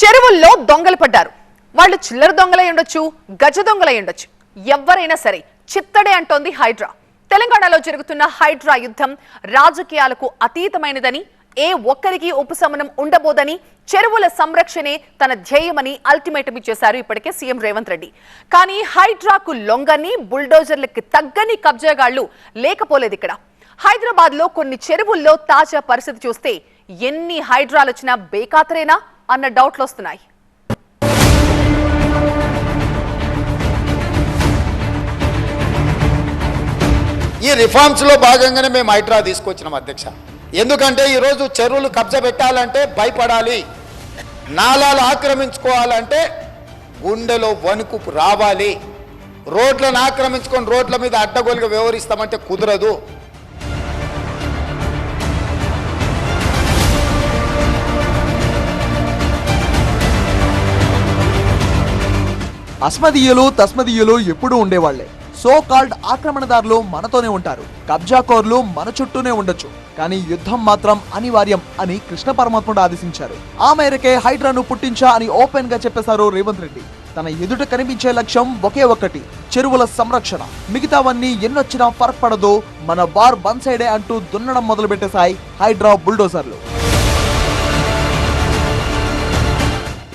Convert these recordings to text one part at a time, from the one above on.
చెరువుల్లో దొంగలు పడ్డారు. వాళ్ళు చిల్లర దొంగలై ఉండొచ్చు గజ దొంగలై ఉండొచ్చు. ఎవరైనా సరే చిత్తడే అంటోంది హైడ్రా. తెలంగాణలో జరుగుతున్న హైడ్రా యుద్ధం రాజకీయాలకు అతీతమైనదని ఏ ఒక్కరికి ఉపశమనం ఉండబోదని చెరువుల సంరక్షణే తన ధ్యేయమని అల్టిమేటం ఇచ్చేశారు ఇప్పటికే సీఎం రేవంత్ రెడ్డి. కానీ హైడ్రాకు లొంగని బుల్డోజర్లకి తగ్గని కబ్జాగాళ్ళు లేకపోలేదు ఇక్కడ. హైదరాబాద్లో కొన్ని చెరువుల్లో తాజా పరిస్థితి చూస్తే ఎన్ని హైడ్రాలు వచ్చినా బేకాతరేనా అన్న డౌట్లు వస్తున్నాయి. ఈ రిఫార్మ్స్లో భాగంగానే మేము హైడ్రా తీసుకొచ్చినాం అధ్యక్ష. ఎందుకంటే ఈరోజు చెరువులు కబ్జా పెట్టాలంటే భయపడాలి. నాలాలు ఆక్రమించుకోవాలంటే గుండెలో వణుకు రావాలి. రోడ్లను ఆక్రమించుకొని రోడ్ల మీద అడ్డగోలుగా వ్యవహరిస్తామంటే కుదరదు. అస్మదీయులు తస్మదీయులు ఎప్పుడూ ఉండేవాళ్ళే. సో కాల్డ్ ఆక్రమణదారులు మనతోనే ఉంటారు. కబ్జాకోర్లు మన చుట్టూనే ఉండొచ్చు. కానీ యుద్ధం మాత్రం అనివార్యం అని కృష్ణ పరమాత్ముడు ఆదేశించారు. ఆ మేరకే హైడ్రాను పుట్టించా అని ఓపెన్గా చెప్పేశారు రేవంత్ రెడ్డి. తన ఎదుట కనిపించే లక్ష్యం ఒకే ఒక్కటి చెరువుల సంరక్షణ. మిగతావన్నీ ఎన్నొచ్చినా ఫరక్ మన బార్ బన్ సైడే అంటూ దున్నడం మొదలు పెట్టేశాయి హైడ్రా బుల్డోజర్లు.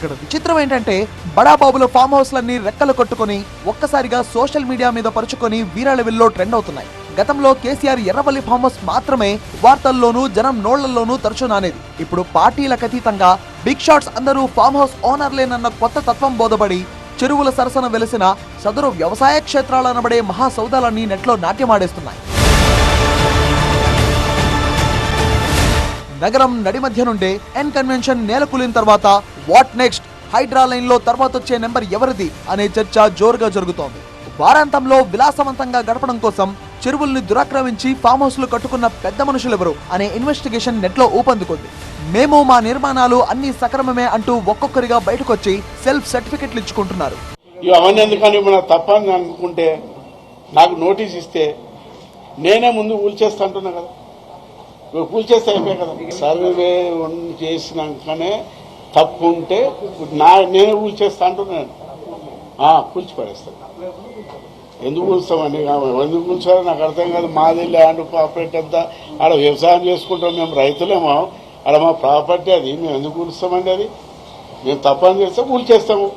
ఇక్కడ విచిత్రం ఏంటంటే బడాబాబులో ఫామ్ హౌస్లన్నీ రెక్కలు కొట్టుకొని ఒక్కసారిగా సోషల్ మీడియా మీద పరుచుకొని వీర లెవెల్లో ట్రెండ్ అవుతున్నాయి. గతంలో కేసీఆర్ ఎర్రవల్లి ఫామ్ హౌస్ మాత్రమే వార్తల్లోనూ జనం నోళ్ళలోనూ తరచు నానేది. ఇప్పుడు పార్టీలకు అతీతంగా బిగ్ షాట్స్ అందరూ ఫామ్ హౌస్ ఓనర్లేనన్న కొత్త తత్వం బోధపడి చెరువుల సరసన వెలిసిన సదరు వ్యవసాయ క్షేత్రాలనబడే మహాసౌదాలన్నీ నెట్లో నాట్యమాడేస్తున్నాయి నగరం నడిమధ్య నుండే ఎన్ కన్వెన్షన్ నేలకూలిన తర్వాత వాట్ నెక్స్ట్ హైడ్రా లైన్లో తర్వాత వచ్చే నెంబర్ ఎవరిది అనే చర్చ జోరుగా జరుగుతోంది. వారాంతంలో విలాసవంతంగా గడపడం కోసం చెరువుల్ని దురాక్రమించి ఫామ్ హౌస్లు కట్టుకున్న పెద్ద మనుషులెవరు అనే ఇన్వెస్టిగేషన్ నెట్లో ఊపందుకుంది. మేము మా నిర్మాణాలు అన్ని సక్రమమే అంటూ ఒక్కొక్కరిగా బయటకొచ్చి సెల్ఫ్ సర్టిఫికెట్లు ఇచ్చుకుంటున్నారు. అవన్నీ ఎందుకని మన తప్పని అనుకుంటే నాకు నోటీస్ ఇస్తే నేనే ముందు ఊల్చేస్తా అంటున్నా కదా. ఇవి కూల్చేస్తే అయిపోయాయి కదా. సర్వే చేసినాకనే తప్పు ఉంటే నా నేనే కూల్చేస్తా అంటున్నాను ఆ, కూల్చి పడేస్తాను ఎందుకు కూల్స్తామని ఎందుకు కూల్చారో నాకు అర్థం కాదు. మాది ల్యాండ్ ప్రాపర్టీ అంతా ఆడ వ్యవసాయం చేసుకుంటాం మేము రైతులేమో. ఆడ మా ప్రాపర్టీ అది. మేము ఎందుకు కూలుస్తామండి అది? మేము తప్పని చేస్తే కూల్చేస్తాము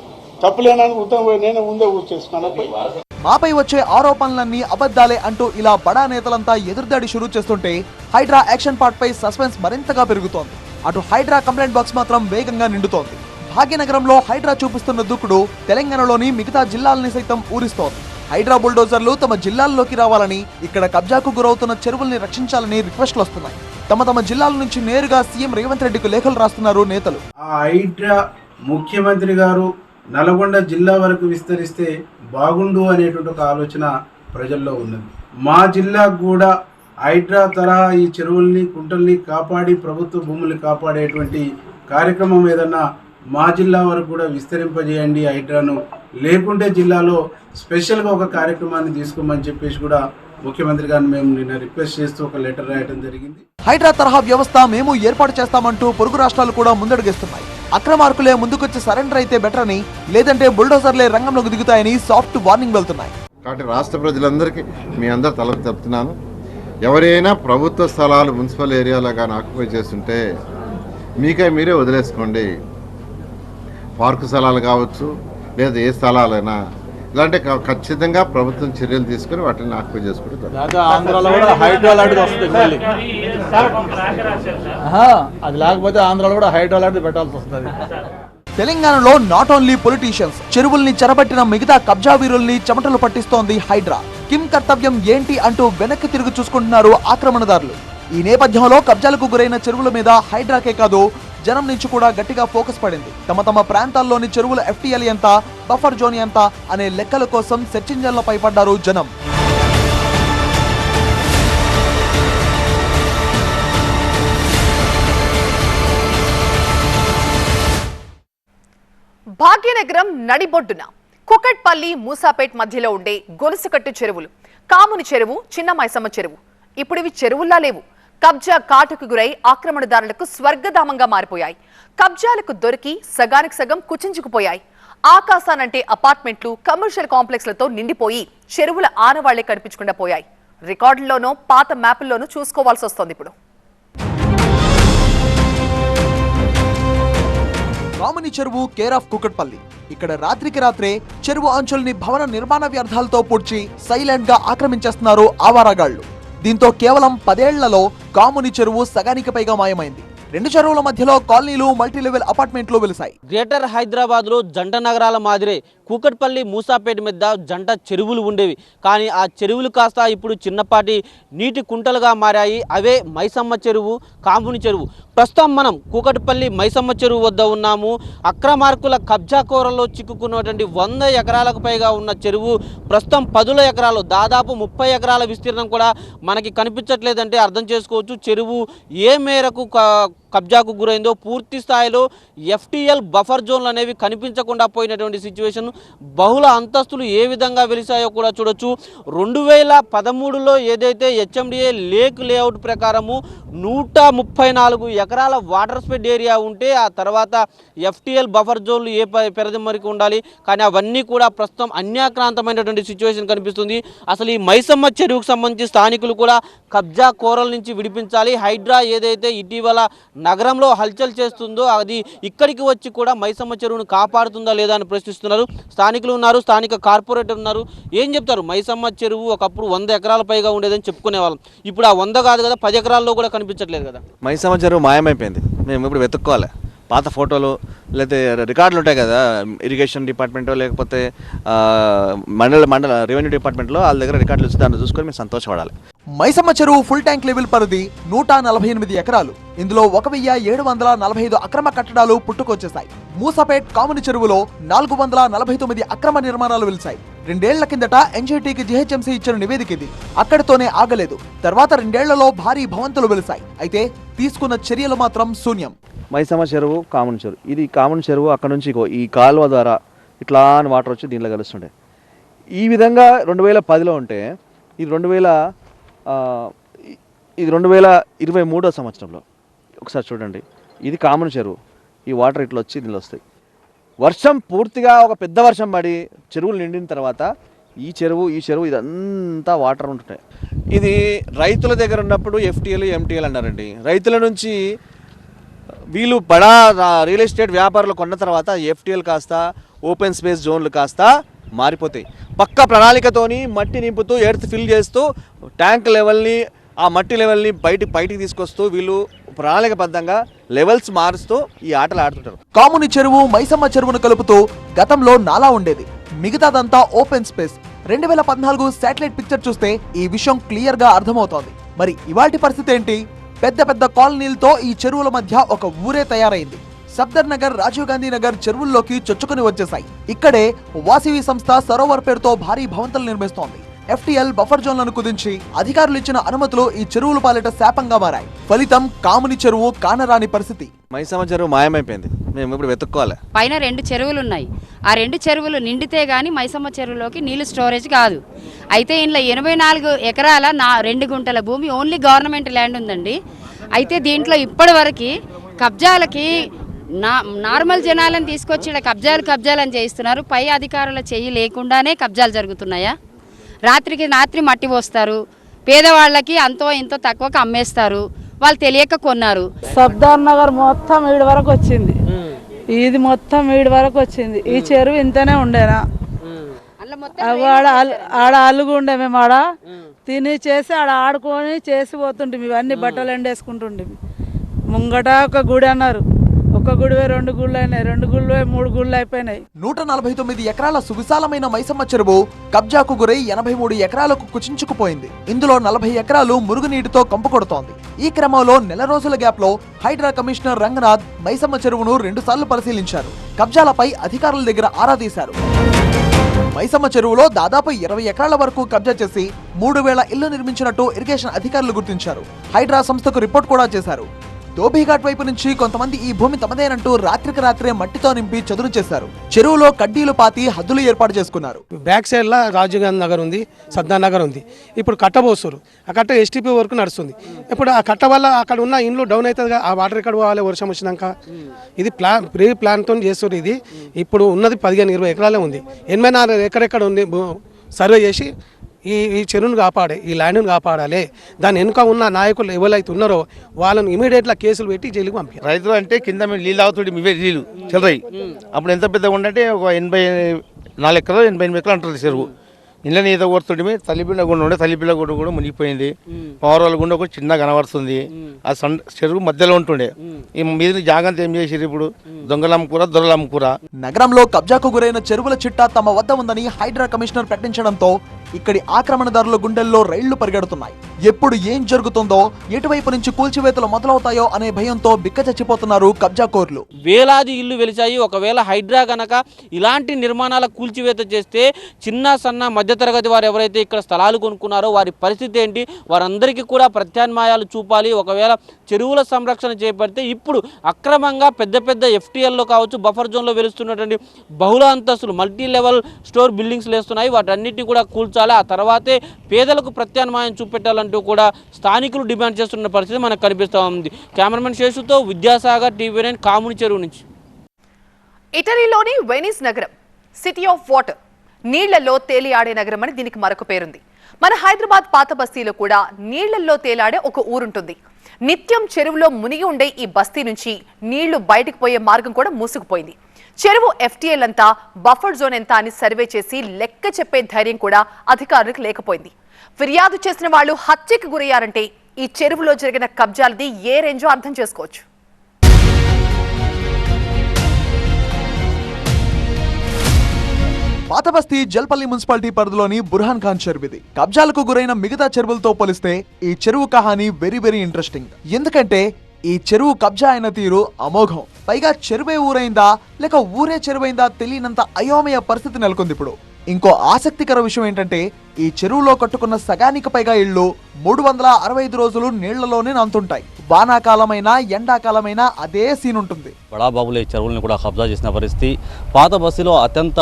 తప్పులేనని ఉత్తరం నేనే ముందే కూల్చేసుకున్నా పోయి మాపై వచ్చే ఆరోపణలన్నీ అబద్ధాలే అంటూ ఇలా బడా నేతలంతా ఎదురుదాడి షురూ చేస్తుంటే హైడ్రా యాక్షన్ పార్ట్ పై సస్పెన్స్ మరింతగా పెరుగుతోంది. అటు హైడ్రా కంప్లైంట్ బాక్స్ మాత్రం వేగంగా నిండుతోంది. భాగ్యనగరంలో హైడ్రా చూపిస్తున్న దూకుడు తెలంగాణలోని మిగతా జిల్లాలని సైతం ఊరిస్తోంది. హైడ్రా బుల్డోజర్లు తమ జిల్లాల్లోకి రావాలని ఇక్కడ కబ్జాకు గురవుతున్న చెరువుల్ని రక్షించాలని రిక్వెస్ట్లు వస్తున్నాయి. తమ తమ జిల్లాల నుంచి నేరుగా సీఎం రేవంత్ రెడ్డికి లేఖలు రాస్తున్నారు నేతలు. హైడ్రా ముఖ్యమంత్రి గారు నల్గొండ జిల్లా వరకు విస్తరిస్తే బాగుండు అనేటువంటి ఒక ఆలోచన ప్రజల్లో ఉన్నది. మా జిల్లాకు కూడా హైడ్రా తరహా ఈ చెరువుల్ని కుంటల్ని కాపాడి ప్రభుత్వ భూముల్ని కాపాడేటువంటి కార్యక్రమం ఏదన్నా మా జిల్లా వరకు కూడా విస్తరింపజేయండి హైడ్రాను. లేకుంటే జిల్లాలో స్పెషల్గా ఒక కార్యక్రమాన్ని తీసుకోమని చెప్పేసి కూడా ముఖ్యమంత్రి గారిని మేము నిన్న రిక్వెస్ట్ చేస్తూ ఒక లెటర్ రాయడం జరిగింది. హైడ్రా తరహా వ్యవస్థ మేము ఏర్పాటు చేస్తామంటూ పొరుగు రాష్ట్రాలు కూడా ముందడుగేస్తున్నాయి. అక్రమార్కులే ముందుకొచ్చి సరెండర్ అయితే బెటర్ అని లేదంటే బుల్డోజర్లే రంగంలోకి దిగుతాయని సాఫ్ట్ వార్నింగ్ వెళ్తున్నాయి. కాబట్టి రాష్ట్ర ప్రజలందరికీ మీ అందరు తలకు చెప్తున్నాను ఎవరైనా ప్రభుత్వ స్థలాలు మున్సిపల్ ఏరియాలో కానీ ఆక్యుపై చేస్తుంటే మీకై మీరే వదిలేసుకోండి. పార్కు స్థలాలు కావచ్చు లేదా ఏ స్థలాలైనా. ఇలాంటి ఖచ్చితంగా ప్రభుత్వం చర్యలు తీసుకుని వాటిని ఆక్యుపై చేసుకుంటే అది లేకపోతే ఆంధ్రాలో కూడా హైడ్రో లాంటిది పెట్టాల్సి వస్తుంది. తెలంగాణలో నాట్ ఓన్లీ పొలిటీషియన్స్ చెరువుల్ని చెరబట్టిన మిగతా కబ్జా వీరుల్ని చెమటలు పట్టిస్తోంది హైడ్రా. కిమ్ కర్తవ్యం ఏంటి అంటూ వెనక్కి తిరిగి చూసుకుంటున్నారు ఆక్రమణదారులు. ఈ నేపథ్యంలో కబ్జాలకు గురైన చెరువుల మీద హైడ్రాకే కాదు జనం నుంచి కూడా గట్టిగా ఫోకస్ పడింది. తమ తమ ప్రాంతాల్లోని చెరువుల ఎఫ్టీఎల్ ఎంత బఫర్ జోన్ ఎంత అనే లెక్కల కోసం సెర్చ్ ఇంజన్లపై పడ్డారు జనం. భాగ్యనగరం నడిబొడ్డున కుకట్పల్లి మూసాపేట్ మధ్యలో ఉండే గొలుసుకట్టు చెరువులు. కాముని చెరువు చిన్న మైసమ్మ చెరువు. ఇప్పుడు ఇవి చెరువుల్లా లేవు. కబ్జా కాటుకు గురై ఆక్రమణదారులకు స్వర్గధామంగా మారిపోయాయి. కబ్జాలకు దొరికి సగానికి సగం కుచించుకుపోయాయి ఆకాశానంటే అపార్ట్మెంట్లు కమర్షియల్ కాంప్లెక్స్లతో నిండిపోయి చెరువుల ఆనవాళ్ళే కనిపించకుండా పోయాయి. రికార్డుల్లోనో పాత మ్యాపుల్లోనూ చూసుకోవాల్సి వస్తోంది ఇప్పుడు. కామిని చెరువు కేర్ ఆఫ్ కుకట్పల్లి. ఇక్కడ రాత్రికి రాత్రే చెరువు అంచుల్ని భవన నిర్మాణ వ్యర్థాలతో పూడ్చి సైలెంట్గా ఆక్రమించేస్తున్నారు ఆవారాగాళ్ళు దీంతో కేవలం పదేళ్ళలో కాముని చెరువు సగానికి పైగా మాయమైంది. రెండు చెరువుల మధ్యలో కాలనీలు మల్టీ లెవెల్ అపార్ట్మెంట్లు వెలిసాయి గ్రేటర్ హైదరాబాద్లో జంట నగరాల మాదిరే కూకట్పల్లి మూసాపేట మీద జంట చెరువులు ఉండేవి. కానీ ఆ చెరువులు కాస్త ఇప్పుడు చిన్నపాటి నీటి కుంటలుగా మారాయి. అవే మైసమ్మ చెరువు కాంబుని చెరువు. ప్రస్తుతం మనం కూకట్పల్లి మైసమ్మ చెరువు వద్ద ఉన్నాము. అక్రమార్కుల కబ్జా కూరలో చిక్కుకున్నటువంటి వంద ఎకరాలకు పైగా ఉన్న చెరువు ప్రస్తుతం పదుల ఎకరాలు దాదాపు ముప్పై ఎకరాల విస్తీర్ణం కూడా మనకి కనిపించట్లేదంటే అర్థం చేసుకోవచ్చు. చెరువు ఏ మేరకు కబ్జాకు గురైందో పూర్తి స్థాయిలో ఎఫ్టీఎల్ బఫర్ జోన్లు అనేవి కనిపించకుండా పోయినటువంటి సిచ్యువేషన్. బహుళ అంతస్తులు ఏ విధంగా వెలిసాయో కూడా చూడొచ్చు. రెండు వేల పదమూడులో ఏదైతే హెచ్ఎండిఏ లేక్ లేఅవుట్ ప్రకారము నూట ముప్పై నాలుగు ఎకరాల వాటర్ స్పెడ్ ఏరియా ఉంటే ఆ తర్వాత ఎఫ్టీఎల్ బఫర్ జోన్లు ఏ ప- వరకు ఉండాలి. కానీ అవన్నీ కూడా ప్రస్తుతం అన్యాక్రాంతమైనటువంటి సిచ్యువేషన్ కనిపిస్తుంది. అసలు ఈ మైసమ్మ చెరువుకు సంబంధించి స్థానికులు కూడా కబ్జా కోరల నుంచి విడిపించాలి. హైడ్రా ఏదైతే ఇటీవల నగరంలో హల్చల్ చేస్తుందో అది ఇక్కడికి వచ్చి కూడా మైసమ్మ చెరువును కాపాడుతుందా లేదా అని ప్రశ్నిస్తున్నారు. స్థానికులు ఉన్నారు స్థానిక కార్పొరేటర్ ఉన్నారు. ఏం చెప్తారు? మైసమ్మ చెరువు ఒకప్పుడు వంద ఎకరాల పైగా ఉండేదని చెప్పుకునే వాళ్ళం ఇప్పుడు ఆ వంద కాదు కదా పది ఎకరాల్లో కూడా కనిపించట్లేదు కదా. మైసమ్మ చెరువు మాయమైపోయింది. మేము ఇప్పుడు వెతుక్కోవాలి. పాత ఫోటోలు లేకపోతే రికార్డులు ఉంటాయి కదా ఇరిగేషన్ డిపార్ట్మెంట్ లేకపోతే మండల మండల రెవెన్యూ డిపార్ట్మెంట్లో వాళ్ళ దగ్గర రికార్డులు ఇచ్చి దాన్ని చూసుకొని మేము సంతోషపడాలి. మైసమ్మ చెరువు ఫుల్ ట్యాంక్ లెవెల్ పరిధి నూట నలభై ఎనిమిది ఎకరాలు. ఇందులో ఒక వెయ్యి ఏడు వందల నలభై ఐదు అక్రమ కట్టడాలు పుట్టుకొచ్చేశాయి. మూసాపేట్ కాముని చెరువులో నాలుగు వందల నలభై తొమ్మిది అక్రమ నిర్మాణాలు వెలిశాయి. రెండేళ్ళ కిందట ఎన్జీటీకి జిహెచ్ఎంసి ఇచ్చిన నివేదిక ఇది. అక్కడితోనే ఆగలేదు. తర్వాత రెండేళ్ళలో భారీ భవంతులు వెలిశాయి. అయితే తీసుకున్న చర్యలు మాత్రం శూన్యం. మైసమ్మ చెరువు కామన్ చెరువు. ఇది కామన్ చెరువు అక్కడ నుంచి ఇగో ఈ కాలువ ద్వారా ఇట్లా అని వాటర్ వచ్చి దీనిలో కలుస్తుండే. ఈ విధంగా రెండు వేల పదిలో ఉంటే ఇది రెండు వేల ఇది రెండు వేల ఇరవై మూడో సంవత్సరంలో. ఒకసారి చూడండి. ఇది కామన్ చెరువు. ఈ వాటర్ ఇట్లా వచ్చి దీనిలో వస్తాయి. వర్షం పూర్తిగా ఒక పెద్ద వర్షం పడి చెరువులు నిండిన తర్వాత ఈ చెరువు ఈ చెరువు ఇదంతా వాటర్ ఉంటుంటాయి ఇది రైతుల దగ్గర ఉన్నప్పుడు ఎఫ్టీఎల్ ఎంటీఎల్ అన్నారండి. రైతుల నుంచి వీళ్ళు బడా రియల్ ఎస్టేట్ వ్యాపారులు కొన్న తర్వాత ఎఫ్టీఎల్ కాస్త ఓపెన్ స్పేస్ జోన్లు కాస్త మారిపోతాయి. పక్క ప్రణాళికతోని మట్టి నింపుతూ ఎర్త్ ఫిల్ చేస్తూ ట్యాంక్ లెవెల్ని ఆ మట్టి లెవెల్ని బయట బయటికి తీసుకొస్తూ వీళ్ళు ప్రణాళికబద్ధంగా లెవెల్స్ మారుస్తూ ఈ ఆటలు ఆడుతుంటారు. కాముని చెరువు మైసమ్మ చెరువును కలుపుతూ గతంలో నాలా ఉండేది. మిగతాదంతా ఓపెన్ స్పేస్ రెండు వేల పద్నాలుగు శాటిలైట్ పిక్చర్ చూస్తే ఈ విషయం క్లియర్గా అర్థమవుతోంది. మరి ఇవాటి పరిస్థితి ఏంటి? పెద్ద పెద్ద కాలనీలతో ఈ చెరువుల మధ్య ఒక ఊరే తయారైంది. సఫ్దర్ నగర్ రాజీవ్ గాంధీ నగర్ చెరువుల్లోకి చొచ్చుకుని వచ్చేశాయి. ఇక్కడే వాసవి సంస్థ సరోవర్ పేరుతో భారీ భవంతులు నిర్మిస్తోంది. ఎఫ్టీఎల్ బఫర్ జోన్లను కుదించి అధికారులు ఇచ్చిన అనుమతులు ఈ చెరువుల పాలిట శాపంగా మారాయి. ఫలితం కాముని చెరువు కానరాని పరిస్థితి. మైసమ్మ చెరువు మాయమైపోయింది. మేము ఇప్పుడు వెతుక్కోవాలి. పైన రెండు చెరువులు ఉన్నాయి ఆ రెండు చెరువులు నిండితే గాని మైసమ్మ చెరువులోకి నీళ్ళు స్టోరేజ్ కాదు. అయితే ఇంట్లో ఎనభై నాలుగు ఎకరాల నా రెండు గుంటల భూమి ఓన్లీ గవర్నమెంట్ ల్యాండ్ ఉందండి. అయితే దీంట్లో ఇప్పటి వరకు కబ్జాలకి నా నార్మల్ జనాలను తీసుకొచ్చి కబ్జాలు కబ్జాలు అని చేయిస్తున్నారు. పై అధికారుల చెయ్యి లేకుండానే కబ్జాలు జరుగుతున్నాయా? రాత్రికి రాత్రి మట్టి పోస్తారు. పేదవాళ్ళకి అంతో ఇంతో తక్కువకి అమ్మేస్తారు. వాళ్ళు తెలియక కొన్నారు. సబ్దార్ నగర్ మొత్తం ఈడి వరకు వచ్చింది. ఇది మొత్తం ఈడి వరకు వచ్చింది. ఈ చెరువు ఇంతనే ఉండేనా? ఆడ ఆడ అలుగు ఉండే మేము ఆడ. తిని చేసి ఆడ ఆడుకొని చేసి పోతుంటే ఇవన్నీ బట్టలు ఎండేసుకుంటుండే ముంగట ఒక గుడి అన్నారు. ఒక గుడివే రెండు గుళ్ళు అయినాయి. రెండు గుళ్ళు మూడు గుళ్ళు అయిపోయినాయి. నూట నలభై తొమ్మిది ఎకరాల సువిశాలమైన మైసమ్మ చెరువు కబ్జాకు గురై ఎనభై మూడు ఎకరాలకు కుచించుకుపోయింది. ఇందులో నలభై ఎకరాలు మురుగునీటితో కంపుకొడుతోంది ఈ క్రమంలో నెల రోజుల గ్యాప్లో హైడ్రా కమిషనర్ రంగనాథ్ మైసమ్మ చెరువును రెండుసార్లు పరిశీలించారు. కబ్జాలపై అధికారుల దగ్గర ఆరా తీశారు. మైసమ్మ చెరువులో దాదాపు ఇరవై ఎకరాల వరకు కబ్జా చేసి మూడు వేల ఇళ్ళు నిర్మించినట్టు ఇరిగేషన్ అధికారులు గుర్తించారు. హైడ్రా సంస్థకు రిపోర్ట్ కూడా చేశారు. ధోబీఘాట్ వైపు నుంచి కొంతమంది ఈ భూమి తమదేనంటూ రాత్రికి రాత్రే మట్టితో నింపి చదును చేశారు. చెరువులో కడ్డీలు పాతి హద్దులు ఏర్పాటు చేసుకున్నారు. బ్యాక్ సైడ్లో రాజీవ్ గాంధీ నగర్ ఉంది సద్దా నగర్ ఉంది. ఇప్పుడు కట్టబోస్తారు ఆ కట్ట ఎస్టీపీ వరకు నడుస్తుంది. ఇప్పుడు ఆ కట్ట వల్ల అక్కడ ఉన్న ఇండ్లు డౌన్ అవుతుంది ఆ వాటర్ ఎక్కడ పోవాలి వర్షం వచ్చినాక. ఇది ప్లాన్ ప్రీ ప్లాన్తో చేస్తారు ఇది. ఇప్పుడు ఉన్నది పదిహేను ఇరవై ఎకరాలే ఉంది. ఎనభై నాలుగు ఎక్కడెక్కడ ఉంది సర్వే చేసి ఈ ఈ చెరువును కాపాడే ఈ ల్యాండ్ను కాపాడాలి. దాని వెనుక ఉన్న నాయకులు ఎవరైతే ఉన్నారో వాళ్ళని ఇమీడియట్గా కేసులు పెట్టి జైలుకి పంపించారు రైతులు అంటే కింద మేము నీళ్ళు అవుతుంది ఇవే నీళ్ళు చెల్లరాయి అప్పుడు ఎంత పెద్దగా ఉండంటే ఒక ఎనభై నాలుగు ఎకరాలు ఎనభై ఎనిమిది ఎకరాలు అంటారు చెరువు. ఇళ్ళని ఈత కొడుతుంటే తల్లిపిల్ల గుండ ఉండే తల్లిపిల్ల గుండ కూడా మునిగిపోయింది. పౌరాల గుండ కూడా చిన్న కనబడుతుంది. ఆ సన్ చెరువు మధ్యలో ఉంటుండే. ఈ మీద జాగంత ఏం చేసారు ఇప్పుడు? దొంగలమ్మ దొరలమ్మ కూర నగరంలో కబ్జాకు గురైన చెరువుల చిట్టా తమ వద్ద ఉందని హైడ్రా కమిషనర్ ప్రకటించడంతో ఇక్కడి ఆక్రమణదారుల గుండెల్లో రైళ్ళు పరిగెడుతున్నాయి. ఎప్పుడు ఏం జరుగుతుందో ఎటువైపు నుంచి కూల్చివేతలు మొదలవుతాయో అనే భయంతో బిక్కచచ్చిపోతున్నారు కబ్జాకోర్లు వేలాది ఇల్లు వెలిచాయి. ఒకవేళ హైడ్రా గనక ఇలాంటి నిర్మాణాల కూల్చివేత చేస్తే చిన్న సన్న మధ్యతరగతి వారు ఎవరైతే ఇక్కడ స్థలాలు కొనుక్కున్నారో వారి పరిస్థితి ఏంటి? వారందరికీ కూడా ప్రత్యామ్నాయాలు చూపాలి. ఒకవేళ చెరువుల సంరక్షణ చేపడితే ఇప్పుడు అక్రమంగా పెద్ద పెద్ద ఎఫ్టీఎల్లో కావచ్చు బఫర్ జోన్లో వెలుస్తున్నటువంటి బహుళ అంతస్తులు మల్టీ లెవెల్ స్టోర్ బిల్డింగ్స్ లేస్తున్నాయి వాటన్నిటిని కూడా కూల్చాలి. ఆ తర్వాతే పేదలకు ప్రత్యామ్నాయం చూపెట్టాలని చేయాలంటూ కూడా స్థానికులు డిమాండ్ చేస్తున్న పరిస్థితి మనకు కనిపిస్తూ ఉంది. కెమెరామెన్ శేషుతో విద్యాసాగర్ టీవీ నైన్ కాముని చెరువు నుంచి. ఇటలీలోని వెనిస్ నగరం సిటీ ఆఫ్ వాటర్ నీళ్ళలో తేలియాడే నగరం అని దీనికి మరొక పేరుంది. మన హైదరాబాద్ పాత బస్తీలో కూడా నీళ్ళలో తేలాడే ఒక ఊరుంటుంది. నిత్యం చెరువులో మునిగి ఉండే ఈ బస్తీ నుంచి నీళ్ళు బయటకు పోయే మార్గం కూడా మూసుకుపోయింది. చెరువు ఎఫ్టీఎల్ అంతా బఫర్ జోన్ ఎంత అని సర్వే చేసి లెక్క చెప్పే ధైర్యం కూడా అధికారులకు లేకపోయింది. ఫిర్యాదు చేసిన వాళ్ళు హత్యకు గురయ్యారంటే ఈ చెరువులో జరిగిన కబ్జాలది ఏ రేంజో అర్థం చేసుకోవచ్చు. పాతబస్తీ జల్పల్లి మున్సిపాలిటీ పరిధిలోని బుర్హాన్ ఖాన్ చెరువు ఇది కబ్జాలకు గురైన మిగతా చెరువులతో పోలిస్తే ఈ చెరువు కహాని వెరీ వెరీ ఇంట్రెస్టింగ్. ఎందుకంటే ఈ చెరువు కబ్జా అయిన తీరు అమోఘం. పైగా చెరువే ఊరైందా? లేక ఊరే చెరువైందా తెలియనంత అయోమయ పరిస్థితి నెలకొంది ఇప్పుడు. ఇంకో ఆసక్తికర విషయం ఏంటంటే ఈ చెరువులో కట్టుకున్న సగానికి పైగా ఇళ్ళు మూడు వందల అరవై ఐదు రోజులు నీళ్ళలోనే నంతుంటాయి. వానాకాలమైనా ఎండాకాలమైనా అదే సీన్ ఉంటుంది బడాబాబులే చెరువుల్ని కూడా కబ్జా చేసిన పరిస్థితి. పాత బస్సులో అత్యంత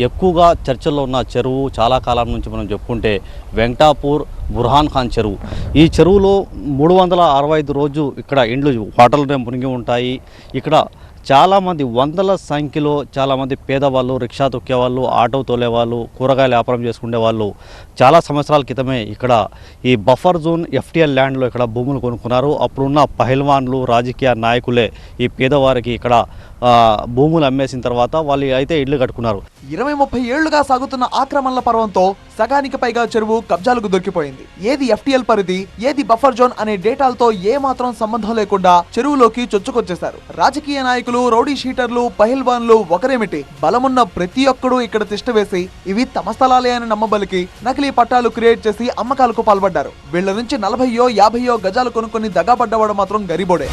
ఎక్కువగా చర్చల్లో ఉన్న చెరువు చాలా కాలం నుంచి మనం చెప్పుకుంటే వెంకటాపూర్ బుర్హాన్ ఖాన్ చెరువు. ఈ చెరువులో మూడు వందల అరవై ఐదు రోజు ఇక్కడ ఇండ్లు వాటర్లు మునిగి ఉంటాయి. ఇక్కడ చాలామంది వందల సంఖ్యలో చాలామంది పేదవాళ్ళు రిక్షా తొక్కే వాళ్ళు ఆటో తోలేవాళ్ళు కూరగాయల వ్యాపారం చేసుకునే వాళ్ళు చాలా సంవత్సరాల క్రితమే ఇక్కడ ఈ బఫర్ జోన్ ఎఫ్టీఎల్ ల్యాండ్లో ఇక్కడ భూములు కొనుక్కున్నారు. అప్పుడున్న పహల్వాన్లు రాజకీయ నాయకులే ఈ పేదవారికి ఇక్కడ భూములు అమ్మేసిన తర్వాత వాళ్ళు అయితే ఇళ్ళు కట్టుకున్నారు. ఇరవై ముప్పై ఏళ్ళుగా సాగుతున్న ఆక్రమణల పర్వంతో సగానికి పైగా చెరువు కబ్జాలకు దొరికిపోయింది. ఏది ఎఫ్టీఎల్ పరిధి ఏది బఫర్ జోన్ అనే డేటాలతో ఏ మాత్రం సంబంధం లేకుండా చెరువులోకి చొచ్చుకొచ్చేశారు. రాజకీయ నాయకులు రౌడీ షీటర్లు పహిల్వాన్లు ఒకరేమిటి? బలమున్న ప్రతి ఒక్కడూ ఇక్కడ తిష్ట వేసి ఇవి తమ స్థలాలే అని నమ్మబలికి నకిలీ పట్టాలు క్రియేట్ చేసి అమ్మకాలకు పాల్పడ్డారు. వీళ్ళ నుంచి నలభైయో యాభయో గజాలు కొనుక్కొని దగాపడ్డవాడు మాత్రం గరిబోడే.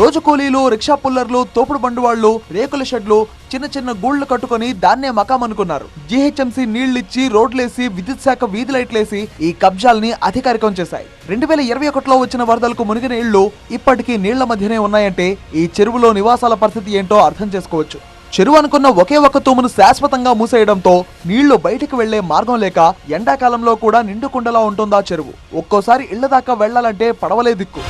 రోజు కూలీలు రిక్షా పుల్లర్లు తోపుడు బండివాళ్ళు రేకుల షెడ్లు చిన్న చిన్న గూళ్ళు కట్టుకొని దాన్నే మకాం అనుకున్నారు. జీహెచ్ఎంసీ నీళ్ళిచ్చి రోడ్లేసి విద్యుత్ శాఖ వీధి లైట్లేసి ఈ కబ్జాల్ని అధికారికం చేశాయి. రెండు వేల ఇరవై ఒకటిలో వచ్చిన వరదలకు మునిగిన ఇళ్ళు ఇప్పటికీ నీళ్ళ మధ్యనే ఉన్నాయంటే ఈ చెరువులో నివాసాల పరిస్థితి ఏంటో అర్థం చేసుకోవచ్చు. చెరువు అనుకున్న ఒకే ఒక్క తూమును శాశ్వతంగా మూసేయడంతో నీళ్ళు బయటికి వెళ్ళే మార్గం లేక ఎండాకాలంలో కూడా నిండుకుండలా ఉంటుందా చెరువు. ఒక్కోసారి ఇళ్ళ దాకా వెళ్ళాలంటే పడవలే దిక్కు.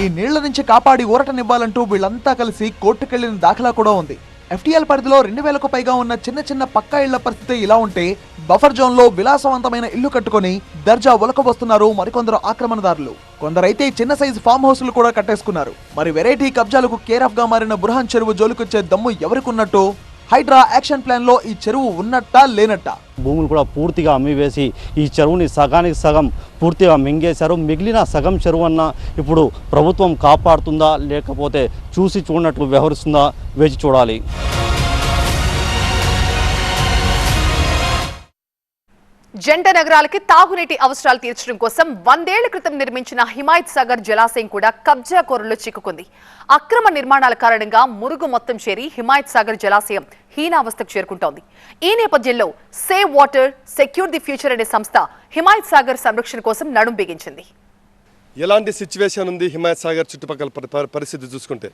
ఈ నీళ్ళ నుంచి కాపాడి ఊరటనివ్వాలంటూ వీళ్ళంతా కలిసి కోర్టుకెళ్ళిన దాఖలా కూడా ఉంది. ఎఫ్టీఎల్ పరిధిలో రెండు వేలకు పైగా ఉన్న చిన్న చిన్న పక్కా ఇళ్ళ పరిస్థితి ఇలా ఉంటే బఫర్ జోన్లో విలాసవంతమైన ఇల్లు కట్టుకొని దర్జా ఒలకబోస్తున్నారు మరికొందరు ఆక్రమణదారులు. కొందరైతే చిన్న సైజు ఫామ్ హౌస్లు కూడా కట్టేసుకున్నారు. మరి వెరైటీ కబ్జాలకు కేర్గా మారిన బుర్హాన్ చెరువు జోలికొచ్చే దమ్ము ఎవరికున్నట్టు? హైడ్రా యాక్షన్ ప్లాన్లో ఈ చెరువు ఉన్నట్టా లేనట్ట. భూములు కూడా పూర్తిగా అమ్మివేసి ఈ చెరువుని సగానికి సగం పూర్తిగా మింగేశారు. మిగిలిన సగం చెరువు అన్న ఇప్పుడు ప్రభుత్వం కాపాడుతుందా లేకపోతే చూసి చూడనట్లు వ్యవహరిస్తుందా వేచి చూడాలి. జంట నగరాలకి తాగునీటి అవసరాలు తీర్చడం కోసం వందేళ్ళ క్రితం నిర్మించిన హిమాయత్ సాగర్ జలాశయం కూడా కబ్జా కోరల్లో చిక్కుకుంది. అక్రమ నిర్మాణాల కారణంగా మురుగు మొత్తం చేరి హిమాయత్ సాగర్ జలాశయం హీనావస్థకు చేరుకుంటోంది. ఈ నేపథ్యంలో save water secure the future అనే సంస్థ హిమాయత్ సాగర్ సంరక్షణ కోసం నడుం బిగించింది. ఎలాంటి సిచ్యువేషన్ ఉంది హిమాయత్ సాగర్ చుట్టుపక్కల పరి- పరి- పరిస్థితి చూసుకుంటే?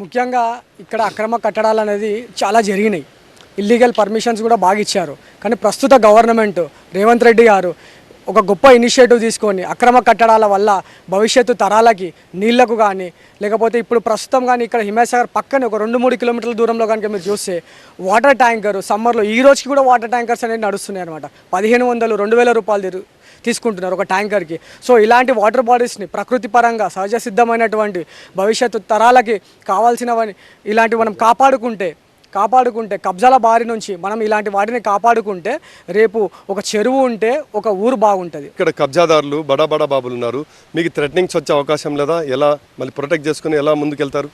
ముఖ్యంగా ఇక్కడ అక్రమ కట్టడాలు అనేది చాలా జరిగినాయి. ఇల్లీగల్ పర్మిషన్స్ కూడా బాగా ఇచ్చారు. కానీ ప్రస్తుత గవర్నమెంట్ రేవంత్ రెడ్డి గారు ఒక గొప్ప ఇనిషియేటివ్ తీసుకొని అక్రమ కట్టడాల వల్ల భవిష్యత్తు తరాలకి నీళ్ళకు కానీ లేకపోతే ఇప్పుడు ప్రస్తుతం కానీ ఇక్కడ హిమాయసాగర్ పక్కనే ఒక రెండు మూడు కిలోమీటర్ల దూరంలో కనుక మీరు చూస్తే వాటర్ ట్యాంకర్ సమ్మర్లో ఈ రోజుకి కూడా వాటర్ ట్యాంకర్స్ అనేవి నడుస్తున్నాయి అనమాట పదిహేను వందలు రెండు వేల రూపాయలు తీసుకుంటున్నారు ఒక ట్యాంకర్కి. సో ఇలాంటి వాటర్ బాడీస్ని ప్రకృతి పరంగా సహజ సిద్ధమైనటువంటి భవిష్యత్తు తరాలకి కావాల్సినవని ఇలాంటివి మనం కాపాడుకుంటే కాపాడుకుంటే కబ్జాల బారి నుంచి మనం ఇలాంటి వాటిని కాపాడుకుంటే రేపు ఒక చెరువు ఉంటే ఒక ఊరు బాగుంటుంది. ఇక్కడ కబ్జాదారులు బడా బడా బాబులు ఉన్నారు. మీకు థ్రెటనింగ్స్ వచ్చే అవకాశం లేదా? ఎలా మళ్ళీ ప్రొటెక్ట్ చేసుకుని ఎలా ముందుకెళ్తారు?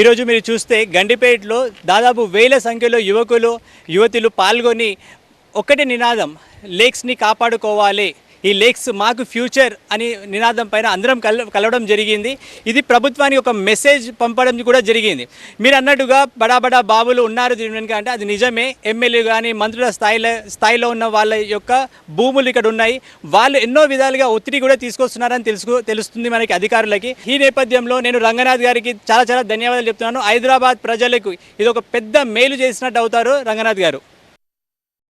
ఈరోజు మీరు చూస్తే గండిపేటలో దాదాపు వేల సంఖ్యలో యువకులు యువతులు పాల్గొని ఒక్కటి నినాదం లేక్స్ని కాపాడుకోవాలి. ఈ లేక్స్ మాకు ఫ్యూచర్ అని నినాదం పైన అందరం కల కలవడం జరిగింది. ఇది ప్రభుత్వానికి ఒక మెసేజ్ పంపడం కూడా జరిగింది. మీరు అన్నట్టుగా బడా బడా బాబులు ఉన్నారు దీనికి అంటే అది నిజమే. ఎమ్మెల్యే కానీ మంత్రుల స్థాయిలో స్థాయిలో ఉన్న వాళ్ళ యొక్క భూములు ఇక్కడ ఉన్నాయి. వాళ్ళు ఎన్నో విధాలుగా ఒత్తిడి కూడా తీసుకొస్తున్నారని తెలుసు తెలుస్తుంది మనకి అధికారులకి. ఈ నేపథ్యంలో నేను రంగనాథ్ గారికి చాలా చాలా ధన్యవాదాలు చెప్తున్నాను. హైదరాబాద్ ప్రజలకు ఇది ఒక పెద్ద మేలు చేసినట్టు అవుతారు రంగనాథ్ గారు.